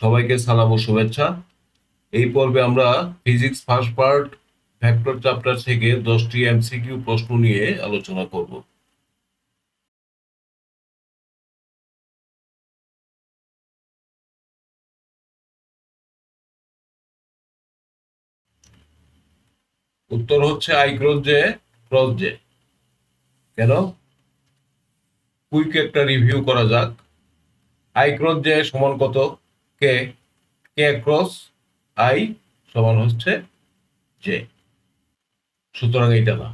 সবাইকে সালাম ও শুভেচ্ছা। এই পর্বে আমরা physics first part vector chapter থেকে দশটি এমসিকিউ প্রশ্ন নিয়ে আলোচনা করব। উত্তর হচ্ছে i cross j cross j কেন? কুইক একটা রিভিউ করা যাক। আই ক্রস জে সমান কত? কে কে ক্রস আই সমান হচ্ছে জে সুতরাং এইটা না।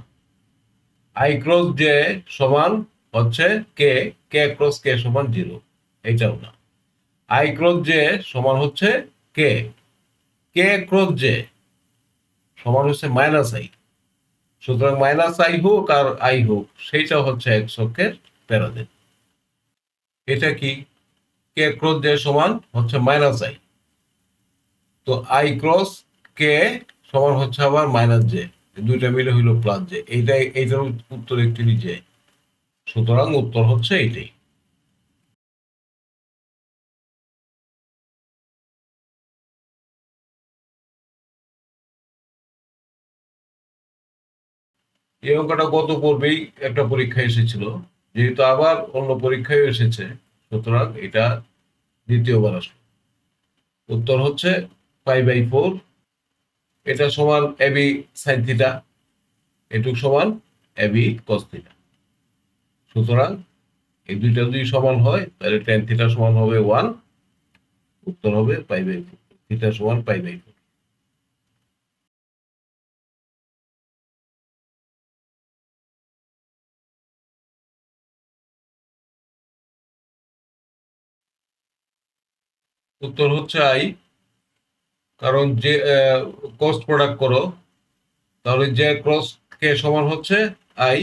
আই ক্রস জে সমান হচ্ছে কে কে ক্রস কে সমান জিরো এইটাও না। আই ক্রস জে সমান হচ্ছে কে কে ক্রস জে সমান হচ্ছে মাইনাস আই সুতরাং মাইনাস আই হোক আর আই হোক, সেইটা হচ্ছে এক ছকের প্যারাদের এটা কি? কে ক্রস জে সমান হচ্ছে মাইনাস আই তো আই ক্রস কে সমান হচ্ছে আবার মাইনাস জে দুইটা মিলে হইল প্লাস জে এইটাই, এইটার উত্তর একটি জে সুতরাং উত্তর হচ্ছে এইটাই। এই অঙ্কটা গত পর্বেই একটা পরীক্ষা এসেছিল। যেহেতু আবার অন্য পরীক্ষায় এসেছে। সুতরাং এটা দ্বিতীয়বার আসলো। উত্তর হচ্ছে ফাইভ বাই ফোর। এটা সমান এবি সাইন থিটা। এটুক সমান এবি কস থিটা। সুতরাং এই দুইটা যদি সমান হয়, তাহলে টেন থিটা সমান হবে ওয়ান উত্তর হবে পাই বাই ফোর। থিটা সমান পাই বাই ফোর। উত্তর হচ্ছে আই। কারণ যে কস্ট প্রোডাক্ট করো, তাহলে যে ক্রস কে সমান হচ্ছে I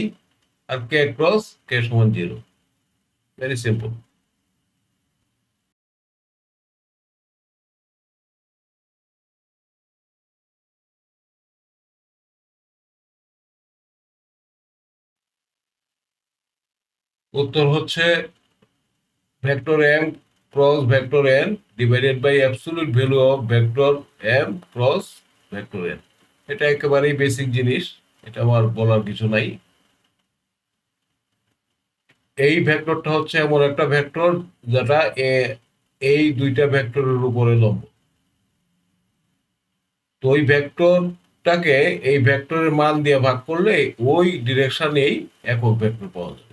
R K cross k সমান জিরো ভেরি সিম্পল উত্তর হচ্ছে vector M cross vector N divided by absolute value of vector M cross vector N এটা একেবারেই বেসিক জিনিস, এটা আমার বলার কিছু নাই। এই ভেক্টরটা হচ্ছে এমন একটা ভেক্টর যেটা এই দুইটা ভেক্টরের উপরে লম্ব। তো ওই ভেক্টরটাকে এই ভেক্টরের মান দিয়ে ভাগ করলে ওই ডিরেকশনেই একক ভেক্টর পাওয়া যাবে।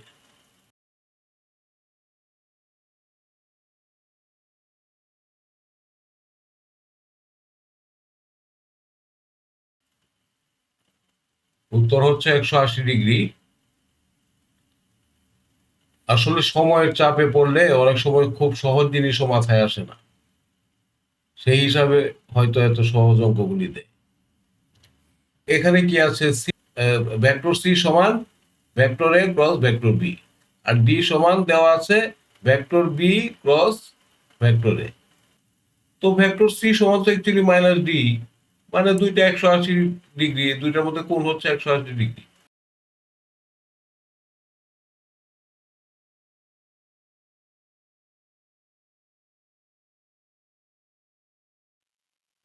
উত্তর হচ্ছে একশো আশি ডিগ্রি। আসলে সময়ের চাপে পড়লে অনেক সময় খুব সহজ জিনিসও মাথায় আসে না। সেই হিসাবে হয়তো এত সহজ অঙ্কগুলি দেয়। এখানে কি আছে? ভেক্টর সি সমান vector A cross vector B. R D সমান দেওয়া আছে vector B cross vector A. তো ভেক্টর সি সমান তো অ্যাকচুয়ালি মাইনাস ডি মানে দুইটা একশো আশি ডিগ্রি দুইটার মধ্যে কোন হচ্ছে একশো আশি ডিগ্রি?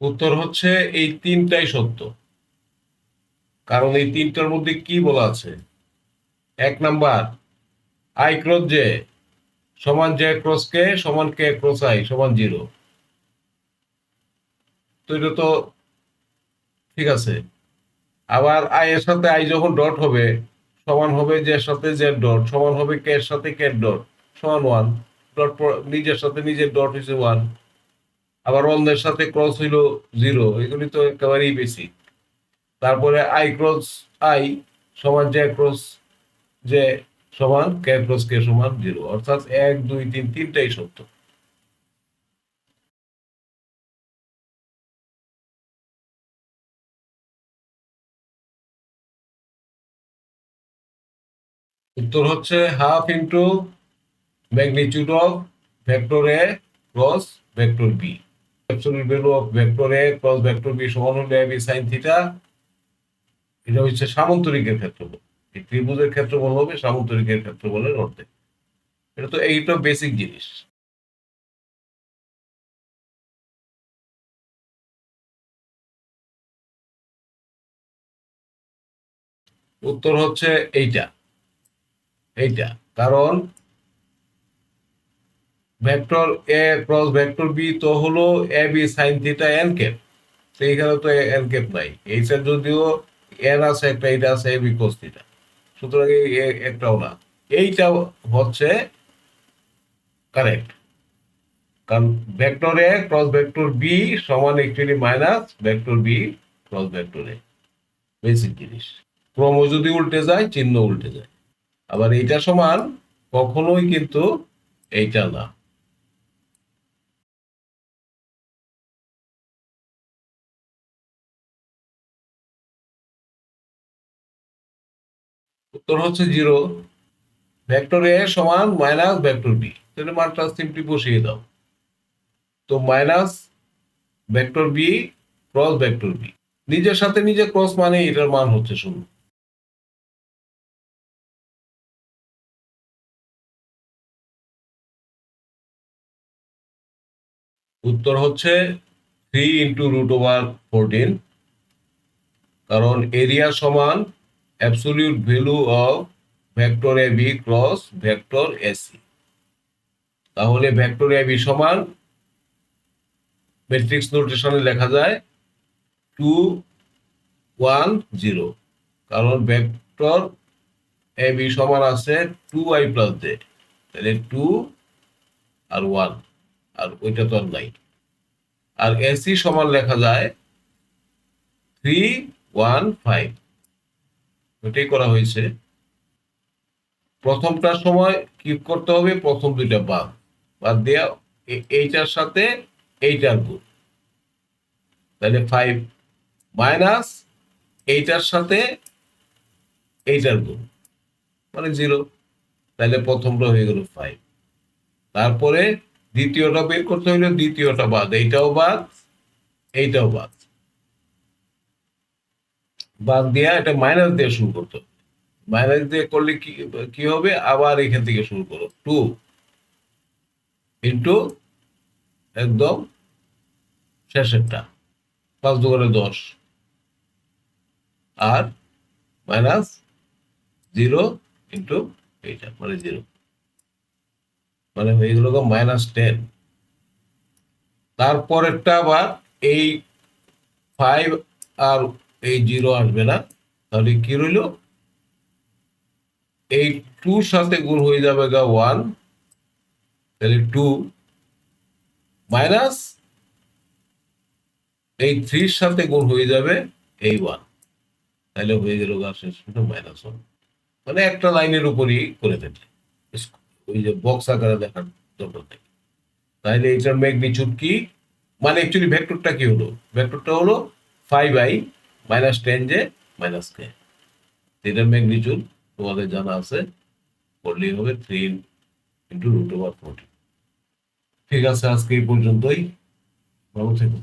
উত্তর হচ্ছে এই তিনটাই সত্য। কারণ এই তিনটার মধ্যে কি বলা আছে? এক নাম্বার আই ক্রস জে সমান জে ক্রস কে সমান কে ক্রস আই সমান জিরো তো এটা তো ঠিক আছে? আবার আই এর সাথে আই যখন ডট হবে, সমান হবে জের সাথে জেড ডট সমান হবে কে এর সাথে কে ডট সমান ওয়ান ডট নিজের সাথে নিজের ডট হয়েছে ওয়ান আবার অন্যের সাথে ক্রস হইল জিরো এগুলি তো একেবারেই বেশি। তারপরে আই ক্রস আই সমান জে ক্রস যে সমান কে ক্রস কে সমান জিরো অর্থাৎ এক, দুই, তিন, তিনটাই সত্য। উত্তর হচ্ছে half into magnitude of vector A cross vector B. Absolute value of vector A cross vector B সমান হলে বি সাইন থিটা এটা হচ্ছে সামন্তরিকের ক্ষেত্রফল। এই ত্রিভুজের ক্ষেত্রফল হবে সামান্তরিকের ক্ষেত্রফলের অর্ধেক। এটা তো এইটা বেসিক জিনিস। উত্তর হচ্ছে এইটা। এইটা। কারণ vector A cross vector B তো হলো A, B, sine, theta, n cap. তো তো এন ক্যাপ নাই। এইটার যদিও এন আছে, একটা এইটা আছে, এ, বি ক্রস থিটা। সুতরাং একটাও না। এইটা হচ্ছে কারেক্ট। কারণ vector A cross vector B সমান actually minus vector B cross vector A. Basic জিনিস। ক্রম যদি উল্টে যায় চিহ্ন উল্টে যায়। আবার এইটা সমান কখনোই কিন্তু এইটা না। উত্তর হচ্ছে জিরো। ভেক্টর এ সমান মাইনাস ভেক্টর বি। তাহলে মানটা সিম্পলি বসিয়ে দাও। তো minus vector B cross vector B. নিজের সাথে নিজে ক্রস মানে এটার মান হচ্ছে শূন্য। উত্তর হচ্ছে three into root over fourteen কারণ এরিয়া সমান absolute value of vector A B cross vector AC তাহলে ভেক্টর এ বি সমান ম্যাট্রিক্স নোটেশনে লেখা যায় টু ওয়ান জিরো কারণ ভেক্টর এ বি সমান আছে টু আই প্লাস জেড তাহলে টু আর ওয়ান আর ওইটা তো নাই। আর এসি সমান লেখা যায় থ্রি ওয়ান ফাইভ ওইটাই করা হয়েছে। প্রথমটার সময় কি করতে হবে, প্রথম দুইটা বাদ। বাদ দেওয়া এইটার সাথে এইটার গুণ। তাহলে ফাইভ মাইনাস এইটার সাথে এইটার গুণ। মানে জিরো তাহলে প্রথমটা হয়ে গেল ফাইভ তারপরে দ্বিতীয়টা বের করতে হইলে দ্বিতীয়টা বাদ, এইটাও বাদ এইটাও বাদ। বাদ দিয়া এটা মাইনাস দিয়ে শুরু করতে হবে। মাইনাস দিয়ে করলে কি কি হবে? আবার এখান থেকে শুরু করো। টু ইন্টু একদম শেষেরটা, পাঁচ দুগুণে দশ। আর মাইনাস জিরো ইন্টু এইটা মানে জিরো মানে হয়ে গেল মাইনাস টেন তারপরেরটা আবার এই ফাইভ আর এই জিরো আসবে না। তাহলে কি রইল? এই টুর সাথে গুণ হয়ে যাবে গা ওয়ান তাহলে টু মাইনাস এই থ্রির সাথে গুণ হয়ে যাবে এই ওয়ান তাহলে হয়ে গেল গা শেষ মাইনাস ওয়ান মানে একটা লাইনের উপরই করে দেবে। ওই যে বক্স আকারে দেখার দরকার নেই। তাহলে এটার ম্যাগনিচুড কি মানে অ্যাকচুয়ালি ভেক্টরটা কি হলো? ভেক্টরটা হলো five i minus ten j minus k এটার ম্যাগনিচুড তোমাদের জানা আছে। করলেই হবে three into root over forty ঠিক আছে, আজকে এই পর্যন্তই। ভালো থেকো।